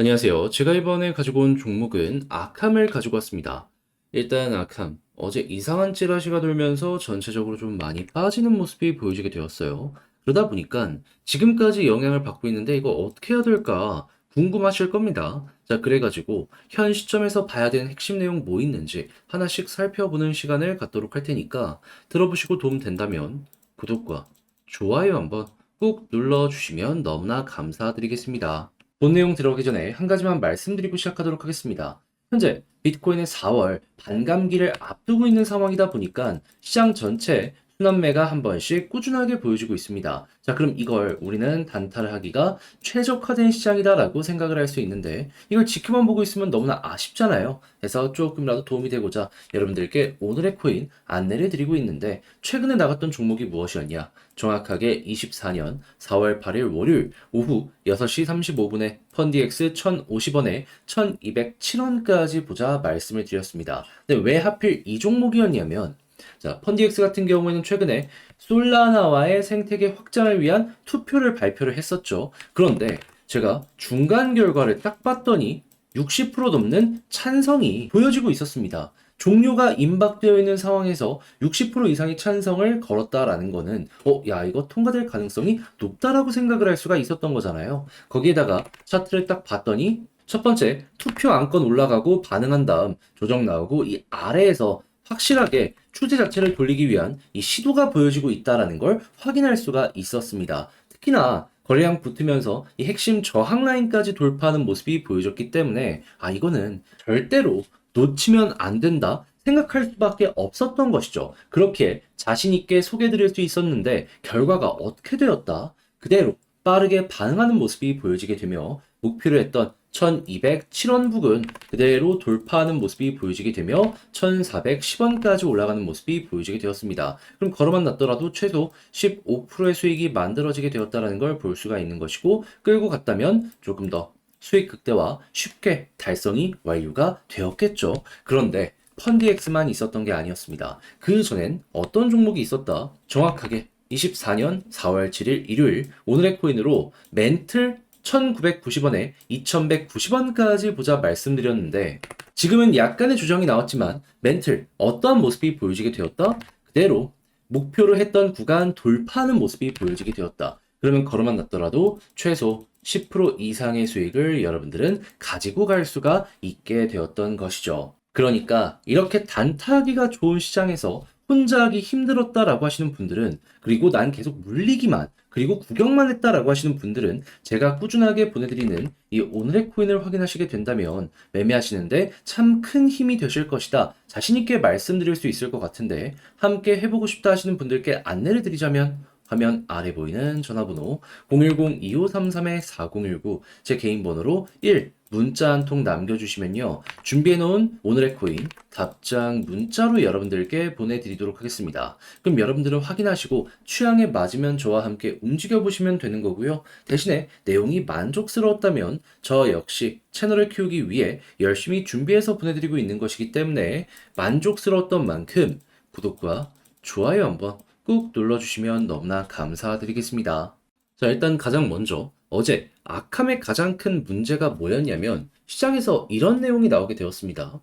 안녕하세요. 제가 이번에 가지고 온 종목은 아캄을 가지고 왔습니다. 일단 아캄, 어제 이상한 찌라시가 돌면서 전체적으로 좀 많이 빠지는 모습이 보여지게 되었어요. 그러다 보니까 지금까지 영향을 받고 있는데 이거 어떻게 해야 될까 궁금하실 겁니다. 자, 그래가지고 현 시점에서 봐야 되는 핵심 내용 뭐 있는지 하나씩 살펴보는 시간을 갖도록 할 테니까 들어보시고 도움 된다면 구독과 좋아요 한번 꾹 눌러주시면 너무나 감사드리겠습니다. 본 내용 들어가기 전에 한 가지만 말씀드리고 시작하도록 하겠습니다. 현재 비트코인의 4월 반감기를 앞두고 있는 상황이다 보니까 시장 전체 순환매가 한 번씩 꾸준하게 보여주고 있습니다. 자, 그럼 이걸 우리는 단타를 하기가 최적화된 시장이다라고 생각을 할 수 있는데 이걸 지켜만 보고 있으면 너무나 아쉽잖아요. 그래서 조금이라도 도움이 되고자 여러분들께 오늘의 코인 안내를 드리고 있는데 최근에 나갔던 종목이 무엇이었냐? 정확하게 24년 4월 8일 월요일 오후 6시 35분에 펀디엑스 1050원에 1207원까지 보자 말씀을 드렸습니다. 근데 왜 하필 이 종목이었냐면 자, 펀디엑스 같은 경우에는 최근에 솔라나와의 생태계 확장을 위한 투표를 발표를 했었죠. 그런데 제가 중간 결과를 딱 봤더니 60% 넘는 찬성이 보여지고 있었습니다. 종료가 임박되어 있는 상황에서 60% 이상의 찬성을 걸었다라는 거는 어, 야, 이거 통과될 가능성이 높다라고 생각을 할 수가 있었던 거잖아요. 거기에다가 차트를 딱 봤더니 첫 번째 투표 안건 올라가고 반응한 다음 조정 나오고 이 아래에서 확실하게 추세 자체를 돌리기 위한 이 시도가 보여지고 있다라는 걸 확인할 수가 있었습니다. 특히나 거래량 붙으면서 이 핵심 저항 라인까지 돌파하는 모습이 보여졌기 때문에 아 이거는 절대로 놓치면 안 된다 생각할 수밖에 없었던 것이죠. 그렇게 자신 있게 소개드릴 수 있었는데 결과가 어떻게 되었다? 그대로 빠르게 반응하는 모습이 보여지게 되며 목표로 했던 1207원 부근 그대로 돌파하는 모습이 보여지게 되며 1410원까지 올라가는 모습이 보여지게 되었습니다. 그럼 걸어만 놨더라도 최소 15%의 수익이 만들어지게 되었다는 걸 볼 수가 있는 것이고 끌고 갔다면 조금 더 수익 극대화 쉽게 달성이 완료가 되었겠죠. 그런데 펀디엑스만 있었던 게 아니었습니다. 그 전엔 어떤 종목이 있었다? 정확하게 24년 4월 7일 일요일 오늘의 코인으로 멘틀 1990원에 2190원까지 보자 말씀드렸는데 지금은 약간의 조정이 나왔지만 멘틀 어떠한 모습이 보여지게 되었다? 그대로 목표로 했던 구간 돌파하는 모습이 보여지게 되었다. 그러면 걸어만 놨더라도 최소 10% 이상의 수익을 여러분들은 가지고 갈 수가 있게 되었던 것이죠. 그러니까 이렇게 단타하기가 좋은 시장에서 혼자 하기 힘들었다라고 하시는 분들은 그리고 난 계속 물리기만 그리고 구경만 했다라고 하시는 분들은 제가 꾸준하게 보내드리는 이 오늘의 코인을 확인하시게 된다면 매매하시는데 참 큰 힘이 되실 것이다. 자신있게 말씀드릴 수 있을 것 같은데 함께 해보고 싶다 하시는 분들께 안내를 드리자면 화면 아래 보이는 전화번호 010-2533-4019 제 개인 번호로 1 문자 한 통 남겨주시면요. 준비해놓은 오늘의 코인 답장 문자로 여러분들께 보내드리도록 하겠습니다. 그럼 여러분들은 확인하시고 취향에 맞으면 저와 함께 움직여보시면 되는 거고요. 대신에 내용이 만족스러웠다면 저 역시 채널을 키우기 위해 열심히 준비해서 보내드리고 있는 것이기 때문에 만족스러웠던 만큼 구독과 좋아요 한번 꾹 눌러주시면 너무나 감사드리겠습니다. 자, 일단 가장 먼저 어제 아캄의 가장 큰 문제가 뭐였냐면 시장에서 이런 내용이 나오게 되었습니다.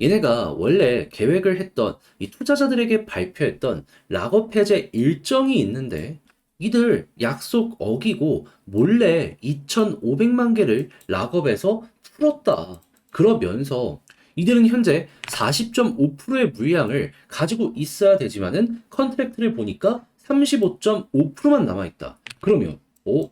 얘네가 원래 계획을 했던 이 투자자들에게 발표했던 락업 해제 일정이 있는데 이들 약속 어기고 몰래 2,500만 개를 락업에서 풀었다. 그러면서 이들은 현재 40.5%의 물량을 가지고 있어야 되지만은 컨트랙트를 보니까 35.5%만 남아있다. 그러면, 어,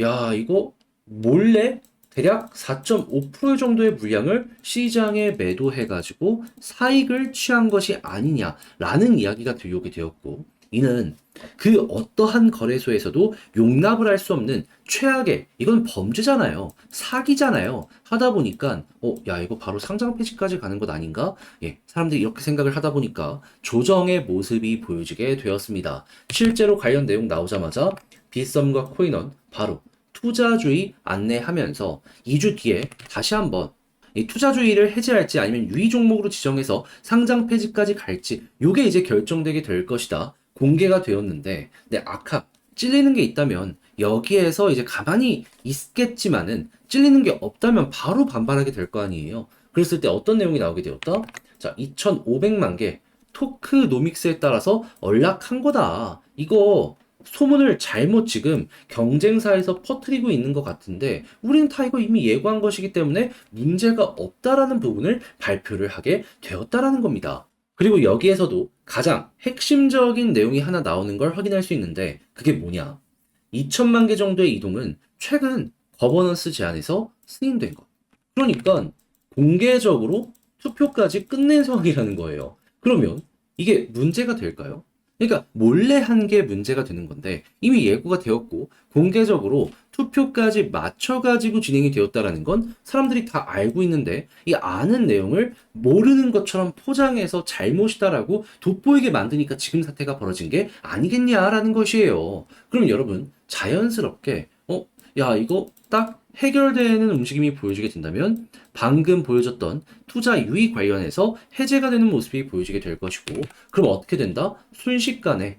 야, 이거 몰래 대략 4.5% 정도의 물량을 시장에 매도해가지고 사익을 취한 것이 아니냐라는 이야기가 들려오게 되었고, 이는 그 어떠한 거래소에서도 용납을 할 수 없는 최악의 이건 범죄잖아요. 사기잖아요. 하다 보니까 어, 야 이거 바로 상장 폐지까지 가는 것 아닌가? 예, 사람들이 이렇게 생각을 하다 보니까 조정의 모습이 보여지게 되었습니다. 실제로 관련 내용 나오자마자 빗썸과 코인원 바로 투자주의 안내하면서 2주 뒤에 다시 한번 이 투자주의를 해제할지 아니면 유의 종목으로 지정해서 상장 폐지까지 갈지 요게 이제 결정되게 될 것이다. 공개가 되었는데 네, 아카 찔리는 게 있다면 여기에서 이제 가만히 있겠지만은 찔리는 게 없다면 바로 반발하게 될 거 아니에요. 그랬을 때 어떤 내용이 나오게 되었다? 자, 2,500만 개 토크노믹스에 따라서 언락한 거다. 이거 소문을 잘못 지금 경쟁사에서 퍼뜨리고 있는 것 같은데 우리는 다 이거 이미 예고한 것이기 때문에 문제가 없다라는 부분을 발표를 하게 되었다라는 겁니다. 그리고 여기에서도 가장 핵심적인 내용이 하나 나오는 걸 확인할 수 있는데 그게 뭐냐? 2천만 개 정도의 이동은 최근 거버넌스 제안에서 승인된 것. 그러니까 공개적으로 투표까지 끝낸 상황이라는 거예요. 그러면 이게 문제가 될까요? 그러니까 몰래 한 게 문제가 되는 건데 이미 예고가 되었고 공개적으로 투표까지 맞춰가지고 진행이 되었다라는 건 사람들이 다 알고 있는데 이 아는 내용을 모르는 것처럼 포장해서 잘못이다라고 돋보이게 만드니까 지금 사태가 벌어진 게 아니겠냐라는 것이에요. 그럼 여러분 자연스럽게 어, 야 이거 딱 해결되는 움직임이 보여지게 된다면 방금 보여줬던 투자 유의 관련해서 해제가 되는 모습이 보여지게 될 것이고 그럼 어떻게 된다? 순식간에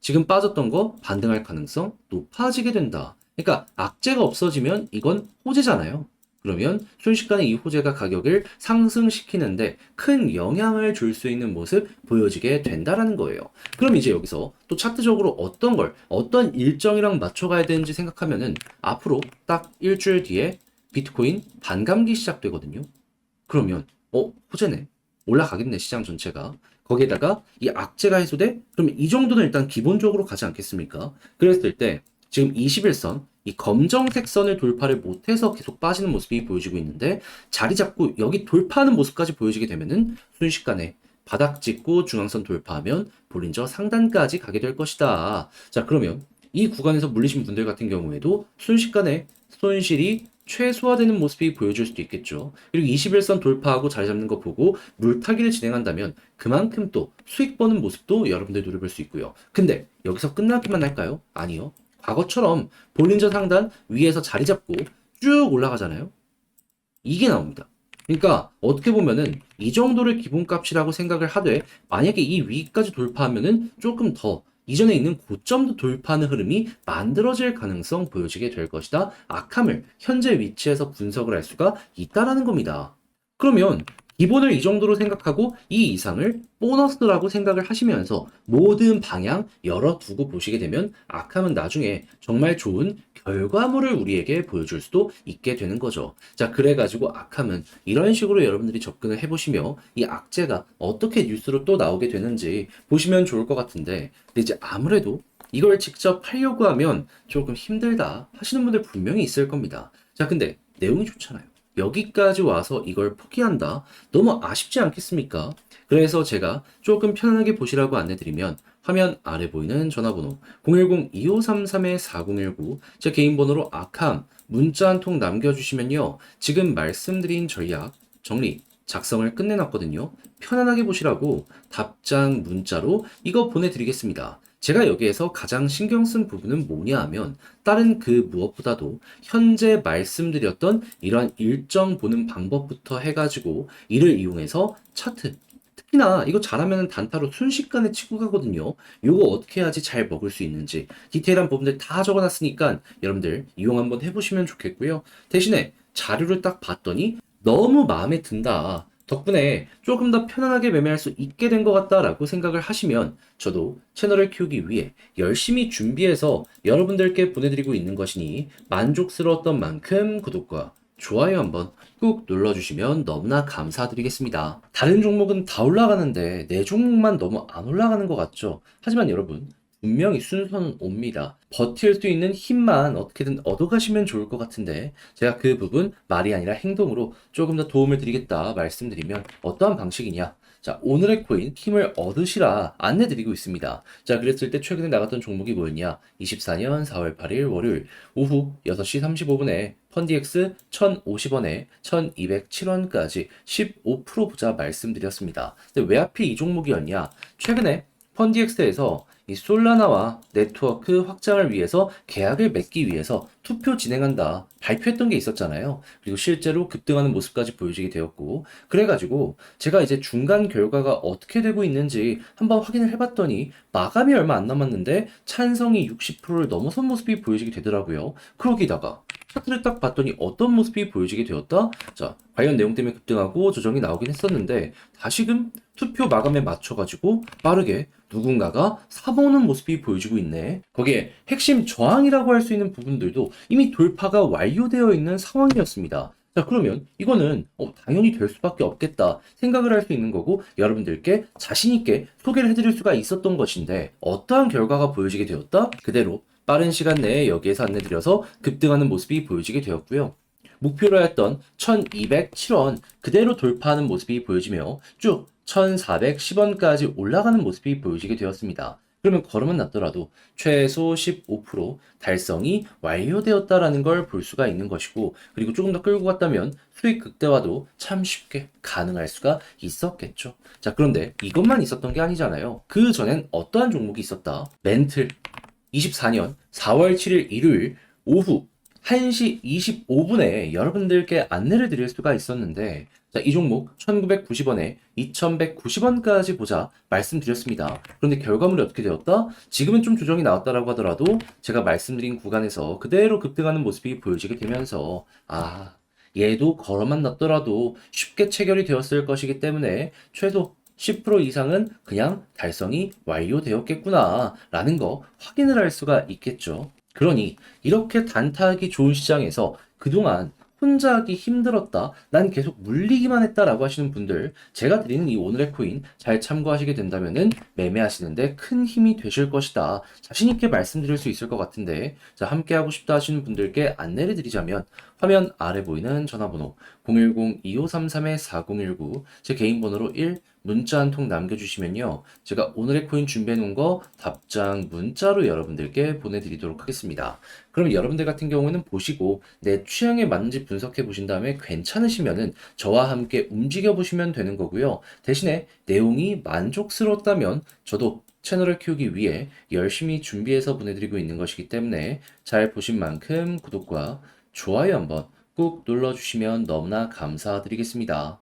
지금 빠졌던 거 반등할 가능성 높아지게 된다. 그러니까 악재가 없어지면 이건 호재잖아요. 그러면 순식간에 이 호재가 가격을 상승시키는데 큰 영향을 줄 수 있는 모습 보여지게 된다라는 거예요. 그럼 이제 여기서 또 차트적으로 어떤 걸 어떤 일정이랑 맞춰가야 되는지 생각하면은 앞으로 딱 일주일 뒤에 비트코인 반감기 시작되거든요. 그러면 어 호재네 올라가겠네 시장 전체가 거기에다가 이 악재가 해소돼 그러면 이 정도는 일단 기본적으로 가지 않겠습니까? 그랬을 때 지금 21선 이 검정색 선을 돌파를 못해서 계속 빠지는 모습이 보여지고 있는데 자리 잡고 여기 돌파하는 모습까지 보여지게 되면은 순식간에 바닥 찍고 중앙선 돌파하면 볼린저 상단까지 가게 될 것이다. 자 그러면 이 구간에서 물리신 분들 같은 경우에도 순식간에 손실이 최소화되는 모습이 보여줄 수도 있겠죠. 그리고 21선 돌파하고 자리 잡는 거 보고 물타기를 진행한다면 그만큼 또 수익 버는 모습도 여러분들 누려볼 수 있고요. 근데 여기서 끝나기만 할까요? 아니요. 과거처럼 볼린저 상단 위에서 자리 잡고 쭉 올라가잖아요. 이게 나옵니다. 그러니까 어떻게 보면은 이 정도를 기본값이라고 생각을 하되 만약에 이 위까지 돌파하면은 조금 더 이전에 있는 고점도 돌파하는 흐름이 만들어질 가능성 보여지게 될 것이다. 악함을 현재 위치에서 분석을 할 수가 있다라는 겁니다. 그러면 기본을 이 정도로 생각하고 이 이상을 보너스라고 생각을 하시면서 모든 방향 열어두고 보시게 되면 악함은 나중에 정말 좋은 결과물을 우리에게 보여줄 수도 있게 되는 거죠. 자, 그래가지고 악함은 이런 식으로 여러분들이 접근을 해보시며 이 악재가 어떻게 뉴스로 또 나오게 되는지 보시면 좋을 것 같은데, 근데 이제 아무래도 이걸 직접 하려고 하면 조금 힘들다 하시는 분들 분명히 있을 겁니다. 자, 근데 내용이 좋잖아요. 여기까지 와서 이걸 포기한다? 너무 아쉽지 않겠습니까? 그래서 제가 조금 편안하게 보시라고 안내드리면 화면 아래 보이는 전화번호 010-2533-4019 제 개인 번호로 아캄 문자 한 통 남겨주시면요. 지금 말씀드린 전략 정리 작성을 끝내놨거든요. 편안하게 보시라고 답장 문자로 이거 보내드리겠습니다. 제가 여기에서 가장 신경 쓴 부분은 뭐냐 하면 다른 그 무엇보다도 현재 말씀드렸던 이러한 일정 보는 방법부터 해가지고 이를 이용해서 차트 특히나 이거 잘하면 단타로 순식간에 치고 가거든요. 요거 어떻게 해야지 잘 먹을 수 있는지 디테일한 부분들 다 적어놨으니까 여러분들 이용 한번 해보시면 좋겠고요. 대신에 자료를 딱 봤더니 너무 마음에 든다. 덕분에 조금 더 편안하게 매매할 수 있게 된 것 같다라고 생각을 하시면 저도 채널을 키우기 위해 열심히 준비해서 여러분들께 보내드리고 있는 것이니 만족스러웠던 만큼 구독과 좋아요 한번 꾹 눌러주시면 너무나 감사드리겠습니다. 다른 종목은 다 올라가는데 내 종목만 너무 안 올라가는 것 같죠? 하지만 여러분 분명히 순서는 옵니다. 버틸 수 있는 힘만 어떻게든 얻어가시면 좋을 것 같은데 제가 그 부분 말이 아니라 행동으로 조금 더 도움을 드리겠다 말씀드리면 어떠한 방식이냐 자, 오늘의 코인 힘을 얻으시라 안내드리고 있습니다. 자, 그랬을 때 최근에 나갔던 종목이 뭐였냐? 24년 4월 8일 월요일 오후 6시 35분에 펀디엑스 1,050원에 1,207원까지 15% 보자 말씀드렸습니다. 근데 왜 하필 이 종목이었냐? 최근에 펀디엑스에서 이 솔라나와 네트워크 확장을 위해서 계약을 맺기 위해서 투표 진행한다 발표했던 게 있었잖아요. 그리고 실제로 급등하는 모습까지 보여지게 되었고 그래가지고 제가 이제 중간 결과가 어떻게 되고 있는지 한번 확인을 해봤더니 마감이 얼마 안 남았는데 찬성이 60%를 넘어선 모습이 보여지게 되더라고요. 그러기다가 차트를 딱 봤더니 어떤 모습이 보여지게 되었다? 자, 관련 내용 때문에 급등하고 조정이 나오긴 했었는데 다시금 투표 마감에 맞춰가지고 빠르게 누군가가 사모는 모습이 보여지고 있네. 거기에 핵심 저항이라고 할 수 있는 부분들도 이미 돌파가 완료되어 있는 상황이었습니다. 자, 그러면 이거는 어, 당연히 될 수밖에 없겠다 생각을 할 수 있는 거고 여러분들께 자신 있게 소개를 해드릴 수가 있었던 것인데 어떠한 결과가 보여지게 되었다? 그대로 빠른 시간 내에 여기에서 안내드려서 급등하는 모습이 보여지게 되었고요. 목표로 했던 1207원 그대로 돌파하는 모습이 보여지며 쭉 1410원까지 올라가는 모습이 보여지게 되었습니다. 그러면 걸음은 낮더라도 최소 15% 달성이 완료되었다라는 걸 볼 수가 있는 것이고 그리고 조금 더 끌고 갔다면 수익 극대화도 참 쉽게 가능할 수가 있었겠죠. 자, 그런데 이것만 있었던 게 아니잖아요. 그 전엔 어떠한 종목이 있었다? 멘틀 24년 4월 7일 일요일 오후 1시 25분에 여러분들께 안내를 드릴 수가 있었는데 자, 이 종목 1990원에 2190원까지 보자 말씀드렸습니다. 그런데 결과물이 어떻게 되었다? 지금은 좀 조정이 나왔다라고 하더라도 제가 말씀드린 구간에서 그대로 급등하는 모습이 보여지게 되면서 아, 얘도 걸어만 놨더라도 쉽게 체결이 되었을 것이기 때문에 최소 10% 이상은 그냥 달성이 완료되었겠구나 라는 거 확인을 할 수가 있겠죠. 그러니 이렇게 단타하기 좋은 시장에서 그동안 혼자 하기 힘들었다. 난 계속 물리기만 했다라고 하시는 분들, 제가 드리는 이 오늘의 코인 잘 참고하시게 된다면은 매매하시는데 큰 힘이 되실 것이다. 자신있게 말씀드릴 수 있을 것 같은데, 자, 함께 하고 싶다 하시는 분들께 안내를 드리자면, 화면 아래 보이는 전화번호 010-2533-4019, 제 개인 번호로 1, 문자 한 통 남겨주시면요. 제가 오늘의 코인 준비해 놓은 거 답장 문자로 여러분들께 보내드리도록 하겠습니다. 그럼 여러분들 같은 경우는 보시고 내 취향에 맞는지 분석해 보신 다음에 괜찮으시면은 저와 함께 움직여 보시면 되는 거고요. 대신에 내용이 만족스러웠다면 저도 채널을 키우기 위해 열심히 준비해서 보내드리고 있는 것이기 때문에 잘 보신 만큼 구독과 좋아요 한번 꾹 눌러주시면 너무나 감사드리겠습니다.